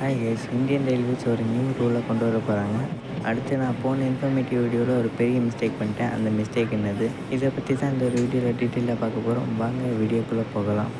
Hi guys Indian railways ஒரு new ரூலை கொண்டு வர போகிறாங்க அடுத்து நான் போன இன்ஃபர்மேட்டிவ் வீடியோவில் ஒரு பெரிய மிஸ்டேக் பண்ணிட்டேன். அந்த மிஸ்டேக் என்னது? இதை பற்றி தான் இந்த ஒரு வீடியோவில் டீட்டெயிலாக பார்க்க போகிறோம் வாங்க வீடியோக்குள்ளே போகலாம்.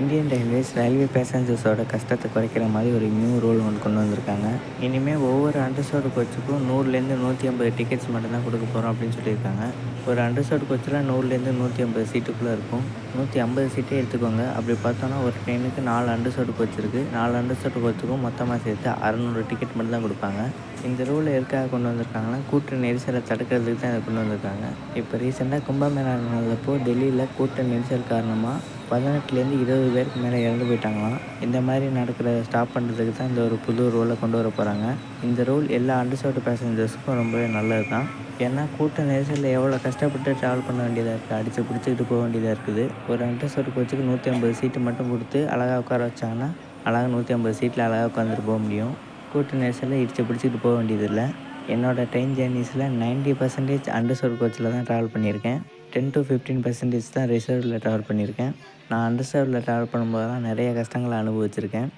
இந்தியன் ரயில்வேஸ் ரயில்வே பேசஞ்சர்ஸோட கஷ்டத்தை குறைக்கிற மாதிரி ஒரு நியூ ரூல் ஒன்று கொண்டு வந்திருக்காங்க. இனிமேல் ஒவ்வொரு அண்டர்சோடு கோச்சுக்கும் நூறுலேருந்து நூற்றி ஐம்பது டிக்கெட்ஸ் மட்டும்தான் கொடுக்க போகிறோம் அப்படின்னு சொல்லியிருக்காங்க. ஒரு அண்டர்சோடு கோச்சில் நூறுலேருந்து நூற்றி ஐம்பது சீட்டுக்குள்ளே இருக்கும். நூற்றி ஐம்பது சீட்டே எடுத்துக்கோங்க. அப்படி பார்த்தோன்னா ஒரு ட்ரெயினுக்கு நாலு அண்டர்சோடு கோச் இருக்குது நாலு அண்டர்சோடு கோச்சுக்கும் மொத்தமாக சேர்த்து அறநூறு டிக்கெட் மட்டும் தான் கொடுப்பாங்க. இந்த ரூலை எதுக்காக கொண்டு வந்திருக்காங்கன்னா கூட்ட நெரிசலை தடுக்கிறதுக்கு தான் இதை கொண்டு வந்திருக்காங்க. இப்போ ரீசெண்டாக கும்பமேளா நடந்தப்போ டெல்லியில் கூட்ட நெரிசல் காரணமாக பதினெட்டுலேருந்து இருபது பேருக்கு மேலே இறந்து போயிட்டாங்களாம். இந்த மாதிரி நடக்கிற ஸ்டாப் பண்ணுறதுக்கு தான் இந்த ஒரு புது ரூலை கொண்டு வர போகிறாங்க இந்த ரூல் எல்லா அண்டர்சோட்டு பேசஞ்சர்ஸுக்கும் ரொம்பவே நல்லது தான் ஏன்னா கூட்ட நெரிசலில் எவ்வளோ கஷ்டப்பட்டு ட்ராவல் பண்ண வேண்டியதாக இருக்குது அடித்து பிடிச்சிக்கிட்டு போக வேண்டியதாக இருக்குது. ஒரு அண்டர்சோட்டு கோச்சுக்கு நூற்றி ஐம்பது சீட்டு மட்டும் கொடுத்து அழகாக உட்கார வச்சாங்கன்னா அழகாக நூற்றி ஐம்பது சீட்டில் அழகாக உட்காந்துட்டு போக முடியும். கூட்ட நெரிசலில் இடித்து பிடிச்சிக்கிட்டு போக வேண்டியதில்லை. என்னோடய ட்ரெயின் ஜேர்னிஸில் நைன்ட்டி பர்சன்டேஜ் அண்டர்சோடு கோச்சில் தான் ட்ராவல் பண்ணியிருக்கேன். டென் டு ஃபிஃப்டீன் பர்சன்டேஜ் தான் ரிசர்வில் ட்ராவல் பண்ணியிருக்கேன். நான் அண்டர்சர்வில் ட்ராவல் பண்ணும்போதெல்லாம் நிறைய கஷ்டங்களை அனுபவிச்சிருக்கேன்.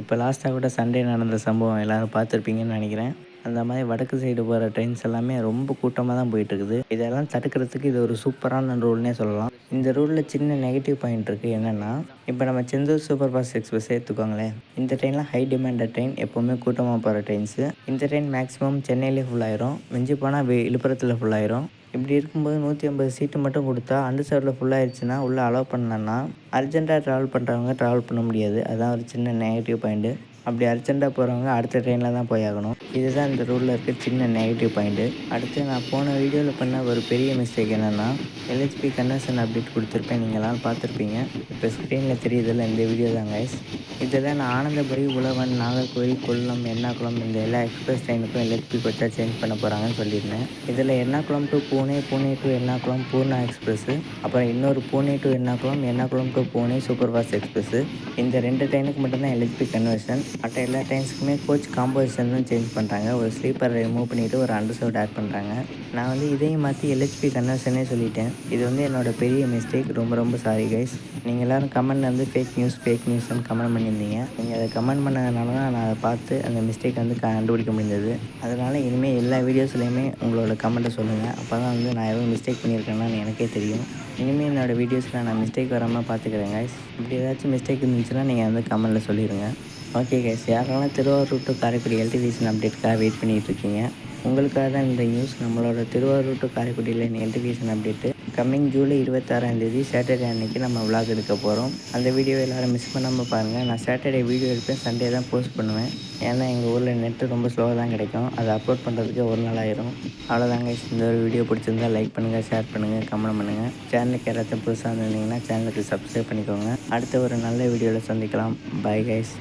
இப்போ லாஸ்ட்டாக கூட சண்டே நடந்த சம்பவம் எல்லோரும் பார்த்துருப்பீங்கன்னு நினைக்கிறேன். அந்த மாதிரி வடக்கு சைடு போகிற ட்ரெயின்ஸ் எல்லாமே ரொம்ப கூட்டமாக தான் போயிட்டுருக்குது. இதெல்லாம் தடுக்கிறதுக்கு இது ஒரு சூப்பரான ரூல்னே சொல்லலாம். இந்த ரூலில் சின்ன நெகட்டிவ் பாயிண்ட் இருக்குது என்னென்னா இப்போ நம்ம செந்தூர் சூப்பர் ஃபாஸ்ட் எக்ஸ்பிரஸ் எடுத்துக்கோங்களேன். இந்த ட்ரெயினில் ஹை டிமாண்டட் ட்ரெயின் எப்போவுமே கூட்டமாக போகிற ட்ரெயின்ஸு இந்த ட்ரெயின் மேக்ஸிமம் சென்னையிலே ஃபுல்லாயிரும் மிஞ்சி போனால் விழுப்புரத்தில் ஃபுல் ஆயிரும். இப்படி இருக்கும்போது நூற்றி ஐம்பது சீட்டு மட்டும் கொடுத்தா அந்த சைடில் ஃபுல்லாகிடுச்சுன்னா உள்ளே அலோவ் பண்ணலன்னா அர்ஜென்ட்டாக ட்ராவல் பண்ணுறவங்க ட்ராவல் பண்ண முடியாது. அதுதான் ஒரு சின்ன நெகட்டிவ் பாயிண்ட்டு அப்படி அர்ஜென்ட்டாக போகிறவங்க அடுத்த ட்ரெயினில் தான் போய் ஆகணும். இதுதான் இந்த ரூலில் இருக்க சின்ன நெகட்டிவ் பாயிண்ட்டு அடுத்து நான் போன வீடியோவில் பண்ண ஒரு பெரிய மிஸ்டேக் என்னென்னா எல்ஹெச்பி கன்வர்ஷன் அப்டேட் கொடுத்துருப்பேன். நீங்களாம் பார்த்துருப்பீங்க. இப்போ ஸ்க்ரீனில் தெரியுதில்ல இந்த வீடியோ தான் கைஸ் இதில் நான் ஆனந்தபுரி உழவன் நாகர்கோவில் கொல்லம் எர்ணாகுளம் இந்த எல்லா எக்ஸ்பிரஸ் ட்ரெயினுக்கும் எல்ஹெச்பி கோச்சாக சேஞ்ச் பண்ண போகிறாங்கன்னு சொல்லியிருந்தேன். இதில் Ernakulam to Pune Pune to Ernakulam Purna express அப்புறம் இன்னொரு Pune to Ernakulam Ernakulam to Pune super fast express இந்த ரெண்டு ட்ரெயினுக்கு மட்டும்தான் எல்ஹெச்பி கன்வர்ஷன் மற்ற எல்லா ட்ரெயின்ஸுக்குமே கோச் காம்போசிஷன் தான் சேஞ்ச் பண்ணுறாங்க ஒரு ஸ்லீப்பர் ரிமூவ் பண்ணிவிட்டு ஒரு அண்டர்சவுட் ஆட் பண்ணுறாங்க நான் வந்து இதையும் மாற்றி எல்ஹெச்பி கன்வர்ஷனே சொல்லிட்டேன். இது வந்து என்னோட பெரிய மிஸ்டேக் ரொம்ப ரொம்ப சாரி கைஸ் நீங்கள் எல்லோரும் கமெண்ட் வந்து ஃபேக் நியூஸ் ஃபேக் நியூஸ்னு கமெண்ட் பண்ணியிருந்தீங்க. நீங்கள் அதை கமெண்ட் பண்ணதுனால தான் நான் அதை பார்த்து அந்த மிஸ்டேக் வந்து கண்டுபிடிக்க முடிஞ்சது அதனால் இனிமேல் எல்லா வீடியோஸ்லையுமே உங்களோட கமெண்ட்டை சொல்லுங்கள் அப்போ தான் வந்து நான் எதுவும் மிஸ்டேக் பண்ணியிருக்கேன்னு எனக்கே தெரியும். இனிமேல் என்னோடய வீடியோஸில் நான் மிஸ்டேக் வராமல் பார்த்துக்கிறேன் கைஸ் இப்படி ஏதாச்சும் மிஸ்டேக் இருந்துச்சுன்னா நீங்கள் வந்து கமெண்ட்டில் சொல்லிடுங்க ஓகே கைஸ் யாரெல்லாம் திருவாரூர் டு காரைக்குடி எல்டிவிஷன் அப்டேட்காக வெயிட் பண்ணிகிட்டு இருக்கீங்க உங்களுக்காக தான் இந்த நியூஸ் நம்மளோட திருவாரூர் டு காரைக்குடியில் எல்டிவிஷன் அப்டேட்டு கம்மிங் ஜூலை இருபத்தாறாம் தேதி சாட்டர்டே அன்றைக்கி நம்ம விளாக் எடுக்க போகிறோம் அந்த வீடியோ எல்லோரும் மிஸ் பண்ணாமல் பாருங்கள் நான் சாட்டர்டே வீடியோ எடுப்பேன் சண்டே தான் போஸ்ட் பண்ணுவேன். ஏன்னா எங்கள் ஊரில் நெட்டு ரொம்ப ஸ்லோவாக தான் கிடைக்கும். அதை அப்லோட் பண்ணுறதுக்கு ஒரு நாள் ஆயிரும். அவ்வளோதாங்க இந்த ஒரு வீடியோ பிடிச்சிருந்தா லைக் பண்ணுங்கள் ஷேர் பண்ணுங்கள் கமெண்ட் பண்ணுங்கள் சேனலுக்கு யாராச்சும் புதுசாக இருந்தீங்கன்னா சேனலுக்கு சப்ஸ்கிரைப் பண்ணிக்கோங்க. அடுத்த ஒரு நல்ல வீடியோவில் சந்திக்கலாம். Bye guys